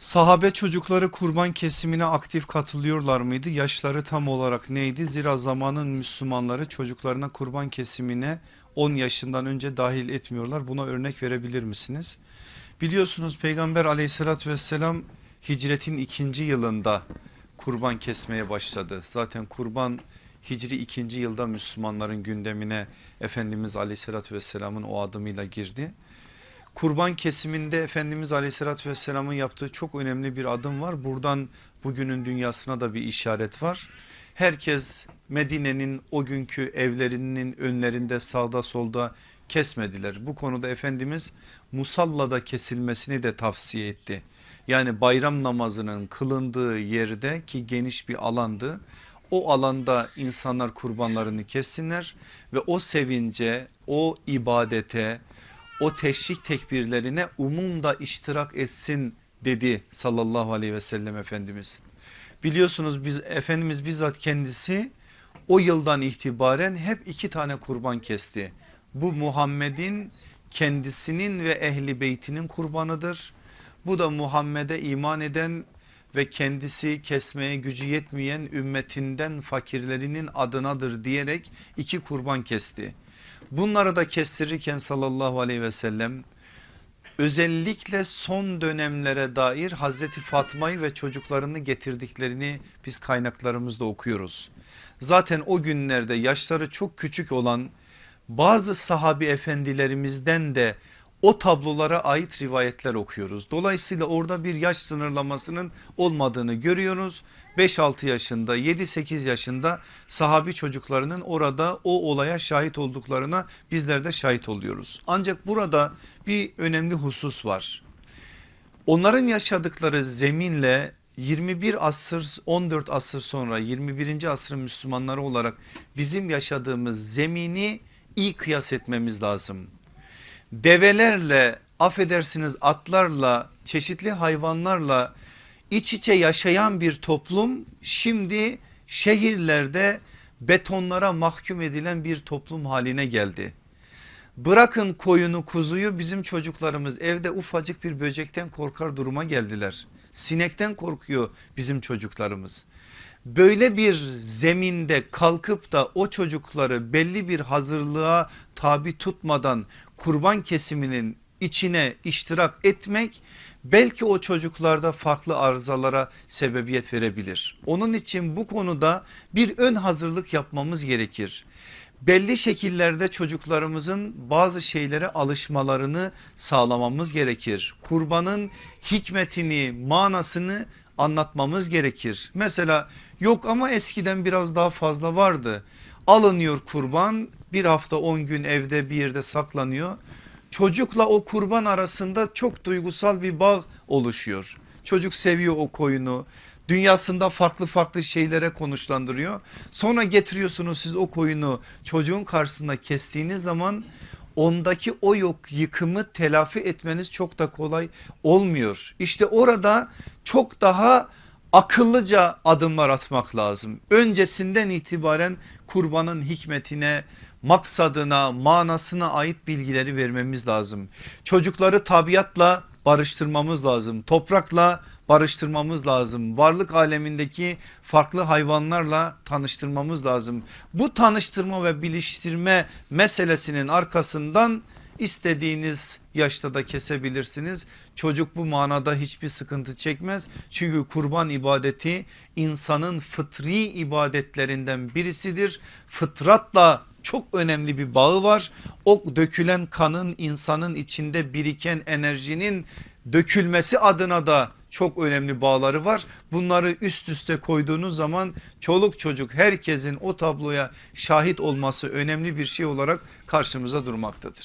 Sahabe çocukları kurban kesimine aktif katılıyorlar mıydı? Yaşları tam olarak neydi? Zira zamanın Müslümanları çocuklarına kurban kesimine 10 yaşından önce dahil etmiyorlar. Buna örnek verebilir misiniz? Biliyorsunuz Peygamber aleyhissalatü vesselam hicretin ikinci yılında kurban kesmeye başladı. Zaten kurban Hicri ikinci yılda Müslümanların gündemine Efendimiz aleyhissalatü vesselamın o adımıyla girdi. Kurban kesiminde Efendimiz aleyhissalatü vesselamın yaptığı çok önemli bir adım var. Buradan bugünün dünyasına da bir işaret var. Herkes Medine'nin o günkü evlerinin önlerinde sağda solda kesmediler. Bu konuda Efendimiz musallada kesilmesini de tavsiye etti. Yani bayram namazının kılındığı yerde ki geniş bir alandı. O alanda insanlar kurbanlarını kessinler ve o sevince, o ibadete, o teşrik tekbirlerine umum da iştirak etsin dedi sallallahu aleyhi ve sellem Efendimiz. Biliyorsunuz biz Efendimiz bizzat kendisi o yıldan itibaren hep iki tane kurban kesti. Bu Muhammed'in kendisinin ve ehli beytinin kurbanıdır. Bu da Muhammed'e iman eden ve kendisi kesmeye gücü yetmeyen ümmetinden fakirlerinin adınadır diyerek iki kurban kesti. Bunları da kestirirken sallallahu aleyhi ve sellem özellikle son dönemlere dair Hazreti Fatma'yı ve çocuklarını getirdiklerini biz kaynaklarımızda okuyoruz. Zaten o günlerde yaşları çok küçük olan bazı sahabi efendilerimizden de o tablolara ait rivayetler okuyoruz. Dolayısıyla orada bir yaş sınırlamasının olmadığını görüyoruz. 5-6 yaşında 7-8 yaşında sahabi çocuklarının orada o olaya şahit olduklarına bizler de şahit oluyoruz. Ancak burada bir önemli husus var. Onların yaşadıkları zeminle 21 asır 14 asır sonra 21. asrın Müslümanları olarak bizim yaşadığımız zemini iyi kıyas etmemiz lazım develerle affedersiniz atlarla çeşitli hayvanlarla iç içe yaşayan bir toplum şimdi şehirlerde betonlara mahkum edilen bir toplum haline geldi. Bırakın koyunu kuzuyu bizim çocuklarımız evde ufacık bir böcekten korkar duruma geldiler. Sinekten korkuyor bizim çocuklarımız. Böyle bir zeminde kalkıp da o çocukları belli bir hazırlığa tabi tutmadan kurban kesiminin içine iştirak etmek belki o çocuklarda farklı arızalara sebebiyet verebilir. Onun için bu konuda bir ön hazırlık yapmamız gerekir. Belli şekillerde çocuklarımızın bazı şeylere alışmalarını sağlamamız gerekir. Kurbanın hikmetini, manasını anlatmamız gerekir. Mesela yok ama eskiden biraz daha fazla vardı. Alınıyor kurban bir hafta 10 gün evde bir yerde saklanıyor. Çocukla o kurban arasında çok duygusal bir bağ oluşuyor. Çocuk seviyor o koyunu dünyasında farklı farklı şeylere konuşlandırıyor. Sonra getiriyorsunuz siz o koyunu çocuğun karşısında kestiğiniz zaman ondaki o yok yıkımı telafi etmeniz çok da kolay olmuyor. İşte orada çok daha akıllıca adımlar atmak lazım. Öncesinden itibaren kurbanın hikmetine, maksadına, manasına ait bilgileri vermemiz lazım. Çocukları tabiatla barıştırmamız lazım. Toprakla barıştırmamız lazım. Varlık alemindeki farklı hayvanlarla tanıştırmamız lazım. Bu tanıştırma ve biliştirme meselesinin arkasından istediğiniz yaşta da kesebilirsiniz. Çocuk bu manada hiçbir sıkıntı çekmez. Çünkü kurban ibadeti insanın fıtri ibadetlerinden birisidir. Fıtratla çok önemli bir bağı var. O dökülen kanın insanın içinde biriken enerjinin dökülmesi adına da çok önemli bağları var. Bunları üst üste koyduğunuz zaman çoluk çocuk herkesin o tabloya şahit olması önemli bir şey olarak karşımıza durmaktadır.